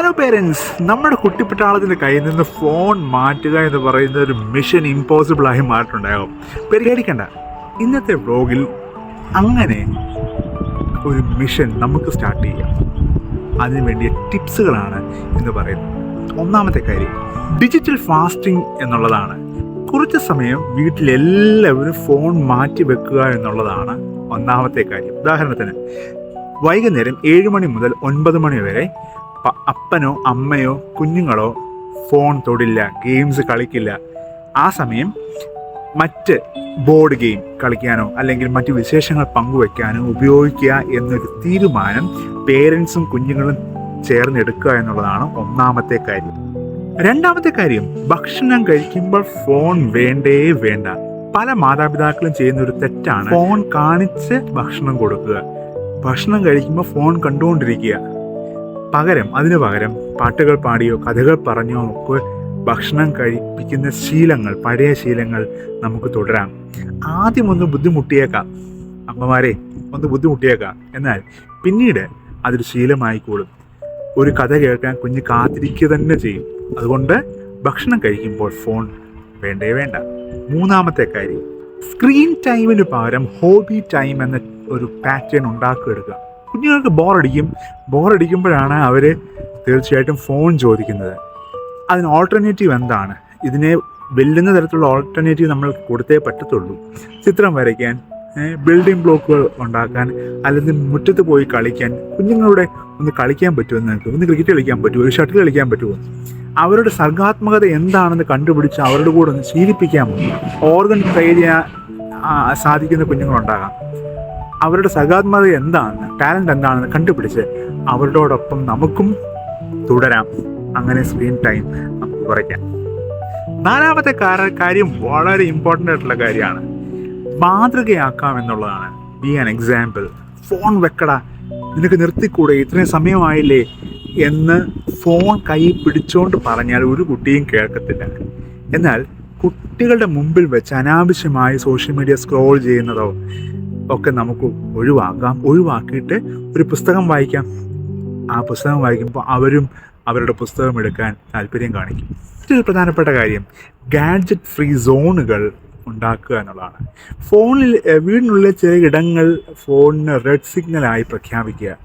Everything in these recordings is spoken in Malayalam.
ഹലോ പേരൻസ് നമ്മുടെ കുട്ടിപ്പട്ടാളത്തിന്റെ കയ്യിൽ നിന്ന് ഫോൺ മാറ്റുക എന്ന് പറയുന്ന ഒരു മിഷൻ ഇമ്പോസിബിൾ ആയി മാറ്റുണ്ടാകും പരിഗണിക്കണ്ട ഇന്നത്തെ വ്ലോഗിൽ അങ്ങനെ ഒരു മിഷൻ നമുക്ക് സ്റ്റാർട്ട് ചെയ്യാം. അതിനു വേണ്ടിയ ടിപ്സുകളാണ് എന്ന് പറയുന്നത്. ഒന്നാമത്തെ കാര്യം ഡിജിറ്റൽ ഫാസ്റ്റിംഗ് എന്നുള്ളതാണ്. കുറച്ച് സമയം വീട്ടിലെല്ലാവരും ഫോൺ മാറ്റി വെക്കുക എന്നുള്ളതാണ് ഒന്നാമത്തെ കാര്യം. ഉദാഹരണത്തിന് വൈകുന്നേരം ഏഴ് മണി മുതൽ ഒൻപത് മണി വരെ അപ്പനോ അമ്മയോ കുഞ്ഞുങ്ങളോ ഫോൺ തൊടില്ല ഗെയിംസ് കളിക്കില്ല. ആ സമയം മറ്റ് ബോർഡ് ഗെയിം കളിക്കാനോ അല്ലെങ്കിൽ മറ്റ് വിശേഷങ്ങൾ പങ്കുവെക്കാനോ ഉപയോഗിക്കുക എന്നൊരു തീരുമാനം പേരൻസും കുഞ്ഞുങ്ങളും ചേർന്നെടുക്കുക എന്നുള്ളതാണ് ഒന്നാമത്തെ കാര്യം. രണ്ടാമത്തെ കാര്യം ഭക്ഷണം കഴിക്കുമ്പോൾ ഫോൺ വേണ്ടേ വേണ്ട. പല മാതാപിതാക്കളും ചെയ്യുന്ന ഒരു തെറ്റാണ് ഫോൺ കാണിച്ച് ഭക്ഷണം കൊടുക്കുക. ഭക്ഷണം കഴിക്കുമ്പോൾ ഫോൺ കണ്ടുകൊണ്ടിരിക്കുക. പകരം അതിനു പകരം പാട്ടുകൾ പാടിയോ കഥകൾ പറഞ്ഞോ ഒക്കെ ഭക്ഷണം കഴിപ്പിക്കുന്ന ശീലങ്ങൾ പഴയ ശീലങ്ങൾ നമുക്ക് തുടരാം. ആദ്യം ഒന്ന് ബുദ്ധിമുട്ടിയേക്കാം. അമ്മമാരെ ഒന്ന് ബുദ്ധിമുട്ടിയേക്കാം. എന്നാൽ പിന്നീട് അതൊരു ശീലമായിക്കോളും. ഒരു കഥ കേൾക്കാൻ കുഞ്ഞ് കാത്തിരിക്കുക തന്നെ ചെയ്യും. അതുകൊണ്ട് ഭക്ഷണം കഴിക്കുമ്പോൾ ഫോൺ വേണ്ടേ വേണ്ട. മൂന്നാമത്തെ കാര്യം സ്ക്രീൻ ടൈമിന് പകരം ഹോബി ടൈം എന്ന ഒരു പാറ്റേൺ ഉണ്ടാക്കിയെടുക്കുക. കുഞ്ഞുങ്ങൾക്ക് ബോറടിക്കും. ബോറടിക്കുമ്പോഴാണ് അവർ തീർച്ചയായിട്ടും ഫോൺ ചോദിക്കുന്നത്. അതിന് ഓൾട്ടർനേറ്റീവ് എന്താണ്? ഇതിനെ വെല്ലുന്ന തരത്തിലുള്ള ഓൾട്ടർനേറ്റീവ് നമ്മൾ കൊടുത്തേ പറ്റത്തുള്ളൂ. ചിത്രം വരയ്ക്കാൻ ബിൽഡിംഗ് ബ്ലോക്കുകൾ ഉണ്ടാക്കാൻ അല്ലെങ്കിൽ മുറ്റത്ത് പോയി കളിക്കാൻ കുഞ്ഞുങ്ങളുടെ ഒന്ന് കളിക്കാൻ പറ്റുമോ നിങ്ങൾക്ക്? ഒന്ന് ക്രിക്കറ്റ് കളിക്കാൻ പറ്റുമോ? ഒരു ഷട്ടിൽ കളിക്കാൻ പറ്റുമോ? അവരുടെ സർഗാത്മകത എന്താണെന്ന് കണ്ടുപിടിച്ച് അവരുടെ കൂടെ ഒന്ന് ശീലിപ്പിക്കാൻ ഓർഗൻ ട്രൈ ചെയ്യാൻ സാധിക്കുന്ന കുഞ്ഞുങ്ങളുണ്ടാകാം. അവരുടെ സഹാത്മത എന്താണ്? ടാലന്റ് എന്താണെന്ന് കണ്ടുപിടിച്ച് അവരോടൊപ്പം നമുക്കും തുടരാം. അങ്ങനെ സ്ക്രീൻ ടൈം നമുക്ക് കുറയ്ക്കാം. നാലാമത്തെ കാര്യം വളരെ ഇമ്പോർട്ടന്റ് ആയിട്ടുള്ള കാര്യമാണ്. മാതൃകയാക്കാം എന്നുള്ളതാണ്. ബി ആൻ എക്സാമ്പിൾ ഫോൺ വെക്കട. നിനക്ക് നിർത്തിക്കൂടെ? ഇത്രയും സമയമായില്ലേ? എന്ന് ഫോൺ കൈ പിടിച്ചോണ്ട് പറഞ്ഞാൽ ഒരു കുട്ടിയും കേൾക്കത്തില്ല. എന്നാൽ കുട്ടികളുടെ മുമ്പിൽ വെച്ച് അനാവശ്യമായി സോഷ്യൽ മീഡിയ സ്ക്രോൾ ചെയ്യുന്നതോ ഒക്കെ നമുക്ക് ഒഴിവാക്കാം. ഒഴിവാക്കിയിട്ട് ഒരു പുസ്തകം വായിക്കാം. ആ പുസ്തകം വായിക്കുമ്പോൾ അവരും അവരുടെ പുസ്തകം എടുക്കാൻ താല്പര്യം കാണിക്കും. മറ്റൊരു പ്രധാനപ്പെട്ട കാര്യം ഗാഡ്ജറ്റ് ഫ്രീ സോണുകൾ ഉണ്ടാക്കുക എന്നുള്ളതാണ്. ഫോണിൽ വീടിനുള്ളിലെ ചില ഇടങ്ങൾ ഫോണിന് റെഡ് സിഗ്നലായി പ്രഖ്യാപിക്കുക.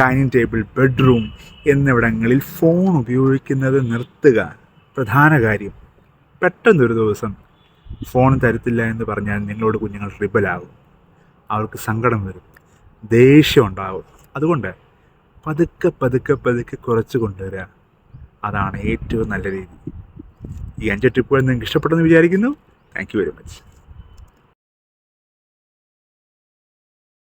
ഡൈനിങ് ടേബിൾ ബെഡ്റൂം എന്നിവിടങ്ങളിൽ ഫോൺ ഉപയോഗിക്കുന്നത് നിർത്തുക. പ്രധാന കാര്യം പെട്ടെന്നൊരു ദിവസം ഫോൺ തരത്തില്ല എന്ന് പറഞ്ഞാൽ നിങ്ങളോട് കുഞ്ഞുങ്ങൾ റിബലാകും. അവർക്ക് സങ്കടം വരും. ദേഷ്യം ഉണ്ടാവും. അതുകൊണ്ട് പതുക്കെ പതുക്കെ പതുക്കെ കുറച്ച് കൊണ്ടുവരിക. അതാണ് ഏറ്റവും നല്ല രീതി. ഈ അഞ്ച് ടിപ്പുകൾ നിങ്ങൾക്ക് ഇഷ്ടപ്പെട്ടെന്ന് വിചാരിക്കുന്നു. Thank you very much